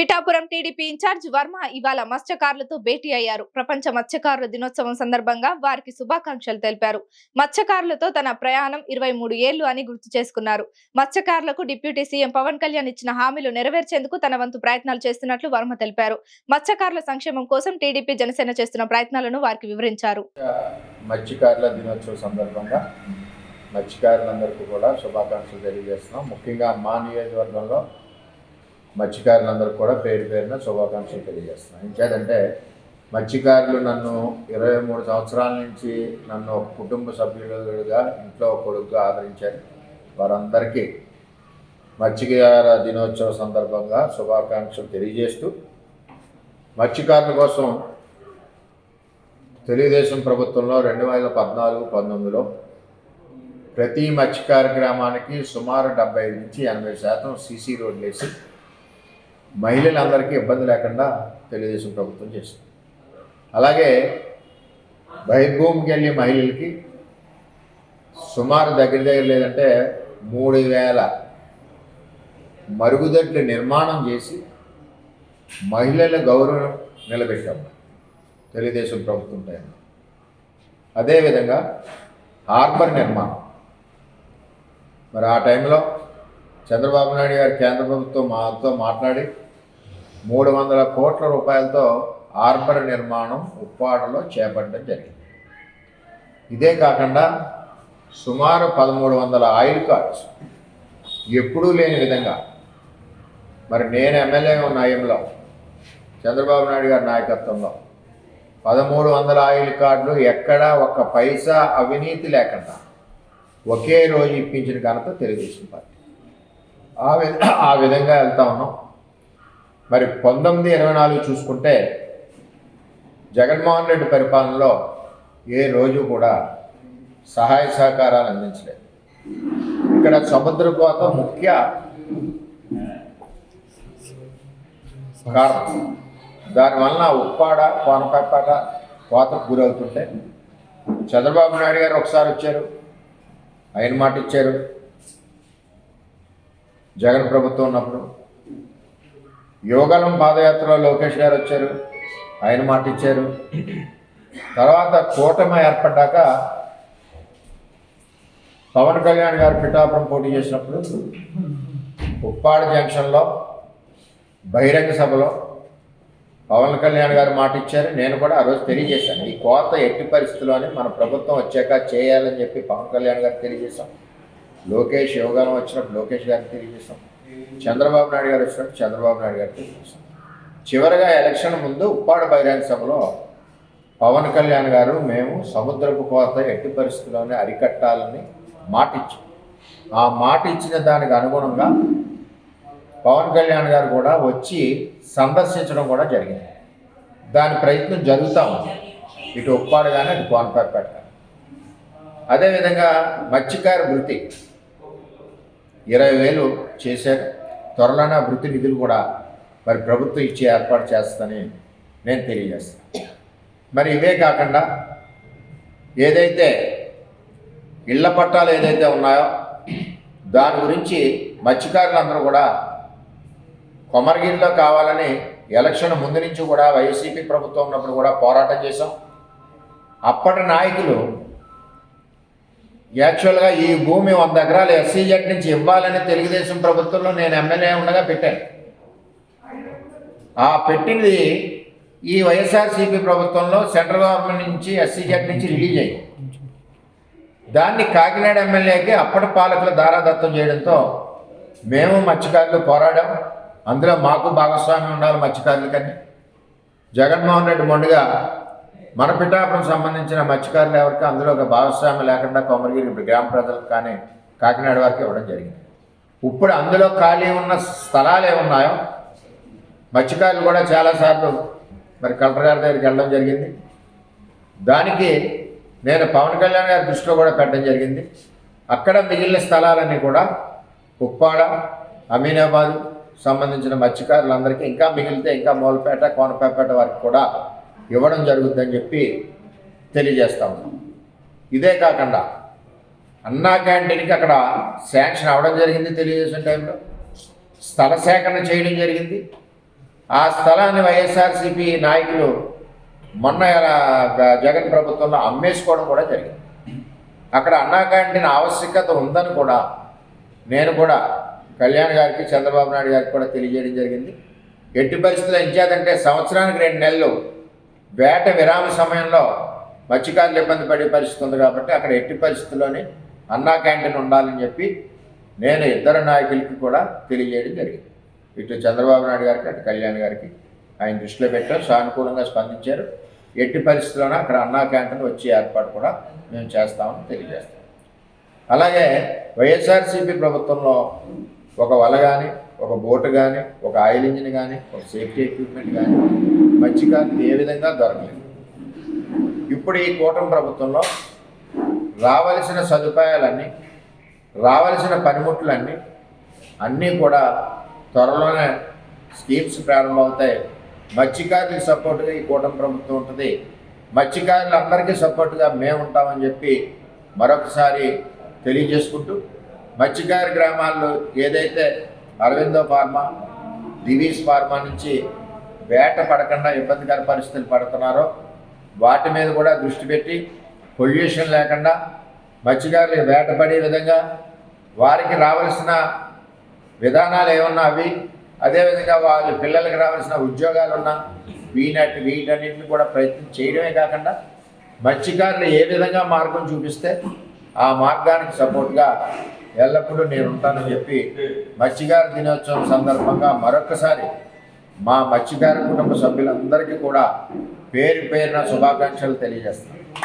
Pithapuram TDP incharge Varma ఇవాళ మత్స్యకారులతో భేటీ అయ్యారు. ప్రపంచ మత్స్యకారుల దినోత్సవం సందర్భంగా వారికి శుభాకాంక్షలు తెలిపారు. మత్స్యకారులతో తన ప్రయాణం ఇరవై మూడు ఏళ్ళు అని గుర్తు చేసుకున్నారు. మత్స్యకారులకు డిప్యూటీ సీఎం పవన్ కళ్యాణ్ ఇచ్చిన హామీలు నెరవేర్చేందుకు తన వంతు ప్రయత్నాలు చేస్తున్నట్లు వర్మ తెలిపారు. మత్స్యకారుల సంక్షేమం కోసం టీడీపీ జనసేన చేస్తున్న ప్రయత్నాలను వారికి వివరించారు. మత్స్యకారుల దినోత్సవం సందర్భంగా మత్స్యకారులందరికీ కూడా శుభాకాంక్షలు తెలియజేస్తున్నాం. ముఖ్యంగా మా నియోజకవర్గంలో మత్స్యకారులందరికీ కూడా పేరు పేరున శుభాకాంక్షలు తెలియజేస్తున్నాను. ఇంకేదంటే మత్స్యకారులు నన్ను ఇరవై మూడు సంవత్సరాల నుంచి నన్ను ఒక కుటుంబ సభ్యులుగా ఇంట్లో కొడుకుగా ఆదరించారు. వారందరికీ మత్స్యకార దినోత్సవ సందర్భంగా శుభాకాంక్షలు తెలియజేస్తూ మత్స్యకారుల కోసం తెలుగుదేశం ప్రభుత్వంలో రెండు వేల పద్నాలుగు పంతొమ్మిదిలో ప్రతి మత్స్యకార గ్రామానికి సుమారు డెబ్బై నుంచి ఎనభై శాతం సీసీ రోడ్లు వేసి మహిళలందరికీ ఇబ్బంది లేకుండా తెలుగుదేశం ప్రభుత్వం చేసింది. అలాగే బహిర్భూమికి వెళ్ళే మహిళలకి సుమారు దగ్గర దగ్గర లేదంటే మూడు వేల మరుగుదొడ్లు నిర్మాణం చేసి మహిళల గౌరవం నిలబెట్టాము తెలుగుదేశం ప్రభుత్వం టైంలో. అదేవిధంగా హార్బర్ నిర్మాణం. మరి ఆ టైంలో చంద్రబాబు నాయుడు గారు కేంద్ర ప్రభుత్వం మాతో మాట్లాడి మూడు వందల కోట్ల రూపాయలతో హార్బర్ నిర్మాణం ఉప్పాడలో చేపట్టడం జరిగింది. ఇదే కాకుండా సుమారు పదమూడు వందల ఆయిల్ కార్డ్స్. ఎప్పుడూ లేని విధంగా మరి నేను ఎమ్మెల్యే ఉన్న ఆయంలో చంద్రబాబు నాయుడు గారి నాయకత్వంలో పదమూడు వందల ఆయిల్ కార్డులు ఎక్కడా ఒక్క పైసా అవినీతి లేకుండా ఒకే రోజు ఇప్పించిన ఘనత తెలుగుదేశం పార్టీ. ఆ విధ ఆ విధంగా వెళ్తా ఉన్నాం. మరి పంతొమ్మిది ఇరవై నాలుగు చూసుకుంటే జగన్మోహన్ రెడ్డి పరిపాలనలో ఏ రోజు కూడా సహాయ సహకారాలు అందించలేదు. ఇక్కడ సముద్ర కోత ముఖ్య కారణం. దానివలన ఉప్పాడ కోనపేట కోతకు గురవుతుంటే చంద్రబాబు నాయుడు గారు ఒకసారి వచ్చారు ఆయన మాట ఇచ్చారు జగన్ ప్రభుత్వం ఉన్నప్పుడు యోగలం పాదయాత్రలో లోకేష్ గారు వచ్చారు. ఆయన మాట ఇచ్చారు. తర్వాత కూటమి ఏర్పడ్డాక పవన్ కళ్యాణ్ గారు పిఠాపురం పోటీ చేసినప్పుడు ఉప్పాడ జంక్షన్లో బహిరంగ సభలో పవన్ కళ్యాణ్ గారు మాట ఇచ్చారు. నేను కూడా ఆ రోజు తెలియజేశాను. ఈ కోత ఎట్టి పరిస్థితుల్లోనే మన ప్రభుత్వం వచ్చాక చేయాలని చెప్పి పవన్ కళ్యాణ్ గారికి తెలియజేశాం. లోకేష్ యోగానం వచ్చినప్పుడు లోకేష్ గారికి తెలియజేశాం. చంద్రబాబు నాయుడు గారు వచ్చినట్టు చంద్రబాబు నాయుడు గారికి చివరిగా ఎలక్షన్ ముందు ఉప్పాడ బహిరంగ సభలో పవన్ కళ్యాణ్ గారు మేము సముద్రపు కోత ఎట్టి పరిస్థితుల్లోనే అరికట్టాలని మాట ఇచ్చాం. ఆ మాట ఇచ్చిన దానికి అనుగుణంగా పవన్ కళ్యాణ్ గారు కూడా వచ్చి సందర్శించడం కూడా జరిగింది. దాని ప్రయత్నం జరుగుతూ ఉంది. ఇటు ఉప్పాడు కానీ అటు కోనపేట అదేవిధంగా మత్స్యకార వృత్తి. ఇరవై వేలు చేశారు. త్వరలోనే వృత్తి నిధులు కూడా మరి ప్రభుత్వం ఇచ్చి ఏర్పాటు చేస్తుందని నేను తెలియజేస్తాను. మరి ఇవే కాకుండా ఏదైతే ఇళ్ళ పట్టాలు ఏదైతే ఉన్నాయో దాని గురించి మత్స్యకారులందరూ కూడా కొమరగిరిలో కావాలని ఎలక్షన్ ముందు నుంచి కూడా వైసీపీ ప్రభుత్వం ఉన్నప్పుడు కూడా పోరాటం చేశాం. అప్పటి నాయకులు యాక్చువల్గా ఈ భూమి వంద ఎకరాలు ఎస్సీజెడ్ నుంచి ఇవ్వాలని తెలుగుదేశం ప్రభుత్వంలో నేను ఎమ్మెల్యే ఉండగా పెట్టాను. ఆ పెట్టినది ఈ వైఎస్ఆర్సీపీ ప్రభుత్వంలో సెంట్రల్ గవర్నమెంట్ నుంచి ఎస్సీజెడ్ నుంచి రిలీజ్ అయ్యి. దాన్ని కాకినాడ ఎమ్మెల్యేకి అప్పటి పాలకులు దారాదత్తం చేయడంతో మేము మత్స్యకారులు పోరాడాం. అందులో మాకు భాగస్వామ్యం ఉండాలి మత్స్యకారులకని. జగన్మోహన్ రెడ్డి మొండిగా మన పిఠాపురం సంబంధించిన మత్స్యకారులు ఎవరికి అందులో ఒక భాగస్వామ్యం లేకుండా కొమరగిరి ఇప్పుడు గ్రామ ప్రజలకు కానీ కాకినాడ వారికి ఇవ్వడం జరిగింది. ఇప్పుడు అందులో ఖాళీ ఉన్న స్థలాలు ఏమున్నాయో? మత్స్యకారులు కూడా చాలాసార్లు మరి కలెక్టర్ గారి దగ్గరికి వెళ్ళడం జరిగింది. దానికి నేను పవన్ కళ్యాణ్ గారి దృష్టిలో కూడా పెట్టడం జరిగింది. అక్కడ మిగిలిన స్థలాలన్నీ కూడా ఉప్పాడ అమీనాబాద్ సంబంధించిన మత్స్యకారులందరికీ ఇంకా మిగిలితే ఇంకా మూలపేట కోనపేపేట వారికి కూడా ఇవ్వడం జరుగుతుందని చెప్పి తెలియజేస్తా ఉన్నాం. ఇదే కాకుండా అన్నా క్యాంటీన్కి అక్కడ శాంక్షన్ అవ్వడం జరిగింది తెలియజేసిన టైంలో. స్థల సేకరణ చేయడం జరిగింది. ఆ స్థలాన్ని వైఎస్ఆర్సీపీ నాయకులు మొన్న జగన్ ప్రభుత్వంలో అమ్మేసుకోవడం కూడా జరిగింది. అక్కడ అన్నా క్యాంటీన్ ఆవశ్యకత ఉందని కూడా నేను కూడా కళ్యాణ్ గారికి చంద్రబాబు నాయుడు గారికి కూడా తెలియజేయడం జరిగింది. ఎట్టి పరిస్థితుల్లో ఎంచేదంటే సంవత్సరానికి రెండు నెలలు వేట విరామ సమయంలో మత్స్యకారులు ఇబ్బంది పడే పరిస్థితి ఉంది కాబట్టి అక్కడ ఎట్టి పరిస్థితుల్లోనే అన్నా క్యాంటీన్ ఉండాలని చెప్పి నేను ఇద్దరు నాయకులకి కూడా తెలియజేయడం జరిగింది. ఇటు చంద్రబాబు నాయుడు గారికి అటు కళ్యాణ్ గారికి ఆయన దృష్టిలో పెట్టారు సానుకూలంగా స్పందించారు. ఎట్టి పరిస్థితుల్లోనే అక్కడ అన్నా క్యాంటీన్ వచ్చే ఏర్పాటు కూడా మేము చేస్తామని తెలియజేస్తాం. అలాగే వైఎస్ఆర్సీపీ ప్రభుత్వంలో ఒక వల కానీ ఒక బోటు కానీ ఒక ఆయిల్ ఇంజిన్ కానీ ఒక సేఫ్టీ ఎక్విప్మెంట్ కానీ మత్స్యకారులు ఏ విధంగా దొరకలేదు. ఇప్పుడు ఈ కూటమి ప్రభుత్వంలో రావలసిన సదుపాయాలన్నీ రావలసిన పనిముట్లన్నీ అన్నీ కూడా త్వరలోనే స్కీమ్స్ ప్రారంభమవుతాయి. మత్స్యకారులకు సపోర్ట్గా ఈ కూటమి ప్రభుత్వం ఉంటుంది. మత్స్యకారులందరికీ సపోర్ట్గా మేము ఉంటామని చెప్పి మరొకసారి తెలియజేసుకుంటూ మత్స్యకారు గ్రామాల్లో ఏదైతే అరవిందో ఫార్మా దివీస్ ఫార్మా నుంచి వేట పడకుండా ఇబ్బందికర పరిస్థితులు పడుతున్నారో వాటి మీద కూడా దృష్టి పెట్టి పొల్యూషన్ లేకుండా మత్స్యకారులు వేటపడే విధంగా వారికి రావాల్సిన విధానాలు ఏమన్నా అవి? అదేవిధంగా వాళ్ళ పిల్లలకి రావాల్సిన ఉద్యోగాలు ఉన్నా వీనటి వీటన్నిటిని కూడా ప్రయత్నం చేయడమే కాకుండా మత్స్యకారులు ఏ విధంగా మార్గం చూపిస్తే ఆ మార్గానికి సపోర్ట్గా ఎల్లప్పుడూ నేను ఉంటానని చెప్పి మత్స్యగారి దినోత్సవం సందర్భంగా మరొకసారి మా మత్స్యగారి కుటుంబ సభ్యులందరికీ కూడా పేరు పేరున శుభాకాంక్షలు తెలియజేస్తాను